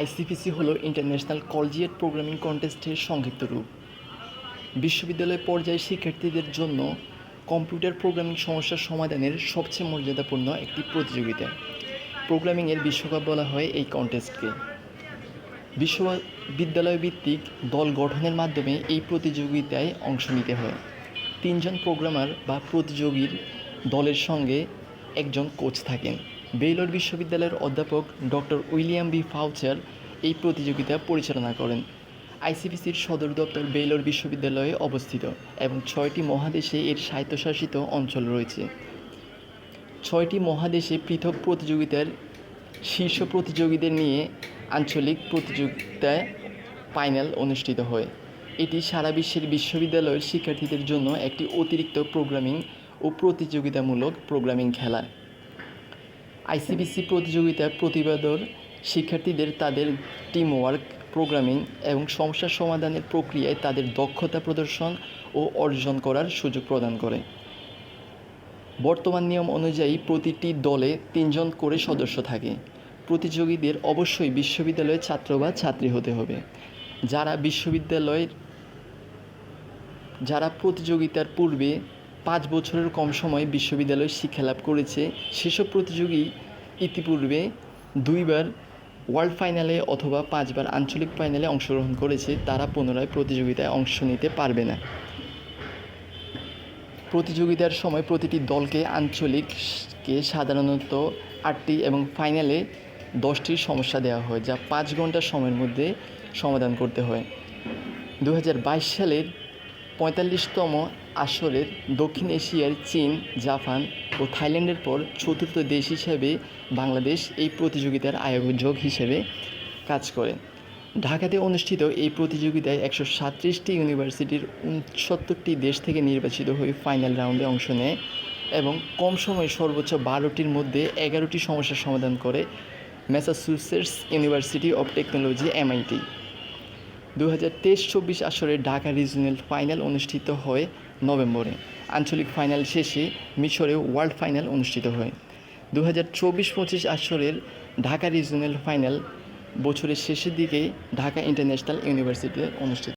আইসিপিসি হলো international কলজিয়েট programming কন্টেস্টের সংক্ষিপ্ত রূপ। বিশ্ববিদ্যালয় পর্যায়ে শিক্ষার্থীদের জন্য কম্পিউটার প্রোগ্রামিং সমস্যার সমাধানের সবচেয়ে মর্যাদাপূর্ণ একটি প্রতিযোগিতা। প্রোগ্রামিংয়ের বিশ্বকাপ বলা হয় এই কন্টেস্টকে। বিশ্ববিদ্যালয় ভিত্তিক দল গঠনের মাধ্যমে এই প্রতিযোগিতায় অংশ নিতে হয়। তিনজন প্রোগ্রামার বা প্রতিযোগীর দলের সঙ্গে একজন কোচ থাকেন। বেইলর বিশ্ববিদ্যালয়ের অধ্যাপক ডক্টর উইলিয়াম বি ফাউচার এই প্রতিযোগিতা পরিচালনা করেন। আইসিপিসির সদর দপ্তর বেইলর বিশ্ববিদ্যালয়ে অবস্থিত এবং ছয়টি মহাদেশে এর স্বায়ত্তশাসিত অঞ্চল রয়েছে। ছয়টি মহাদেশে পৃথক প্রতিযোগিতার শীর্ষ প্রতিযোগীদের নিয়ে আঞ্চলিক প্রতিযোগিতায় ফাইনাল অনুষ্ঠিত হয়। এটি সারা বিশ্বের বিশ্ববিদ্যালয়ের শিক্ষার্থীদের জন্য একটি অতিরিক্ত প্রোগ্রামিং ও প্রতিযোগিতামূলক প্রোগ্রামিং খেলা। আইসিবিসি প্রতিযোগিতার প্রতিবাদর শিক্ষার্থীদের তাদের টিমওয়ার্ক প্রোগ্রামিং এবং সমস্যা সমাধানের প্রক্রিয়ায় তাদের দক্ষতা প্রদর্শন ও অর্জন করার সুযোগ প্রদান করে। বর্তমান নিয়ম অনুযায়ী প্রতিটি দলে তিনজন করে সদস্য থাকে। প্রতিযোগীদের অবশ্যই বিশ্ববিদ্যালয়ের ছাত্র বা ছাত্রী হতে হবে। যারা বিশ্ববিদ্যালয়ের, যারা প্রতিযোগিতার পূর্বে পাঁচ বছরের কম সময়ে বিশ্ববিদ্যালয়ে শিক্ষালাভ করেছে। সেসব প্রতিযোগী ইতিপূর্বে দুইবার ওয়ার্ল্ড ফাইনালে অথবা পাঁচবার আঞ্চলিক ফাইনালে অংশগ্রহণ করেছে। তারা পুনরায় প্রতিযোগিতায় অংশ নিতে পারবে না। প্রতিযোগিতার সময় প্রতিটি দলকে আঞ্চলিককে সাধারণত আটটি এবং ফাইনালে দশটির সমস্যা দেওয়া হয়, যা পাঁচ ঘণ্টা সময়ের মধ্যে সমাধান করতে হয়। দু হাজার বাইশ সালের পঁয়তাল্লিশতম আসরের দক্ষিণ এশিয়ার চীন, জাপান ও থাইল্যান্ডের পর চতুর্থ দেশ হিসেবে বাংলাদেশ এই প্রতিযোগিতার আয়োজক হিসেবে কাজ করে। ঢাকাতে অনুষ্ঠিত এই প্রতিযোগিতায় একশো সাতত্রিশটি ইউনিভার্সিটির উনসত্তরটি দেশ থেকে নির্বাচিত হয়ে ফাইনাল রাউন্ডে অংশ নেয় এবং কম সময়ে সর্বোচ্চ বারোটির মধ্যে এগারোটি সমস্যার সমাধান করে Massachusetts University of Technology, MIT. দু হাজার তেইশ চব্বিশ আসরে ঢাকা রিজনাল ফাইনাল অনুষ্ঠিত হয় নভেম্বরে। আঞ্চলিক ফাইনাল শেষে মিশরে ওয়ার্ল্ড ফাইনাল অনুষ্ঠিত হয়। দু হাজার চব্বিশ পঁচিশ আসরের ঢাকা রিজনাল ফাইনাল বছরের শেষের দিকে ঢাকা ইন্টারন্যাশনাল ইউনিভার্সিটিতে অনুষ্ঠিত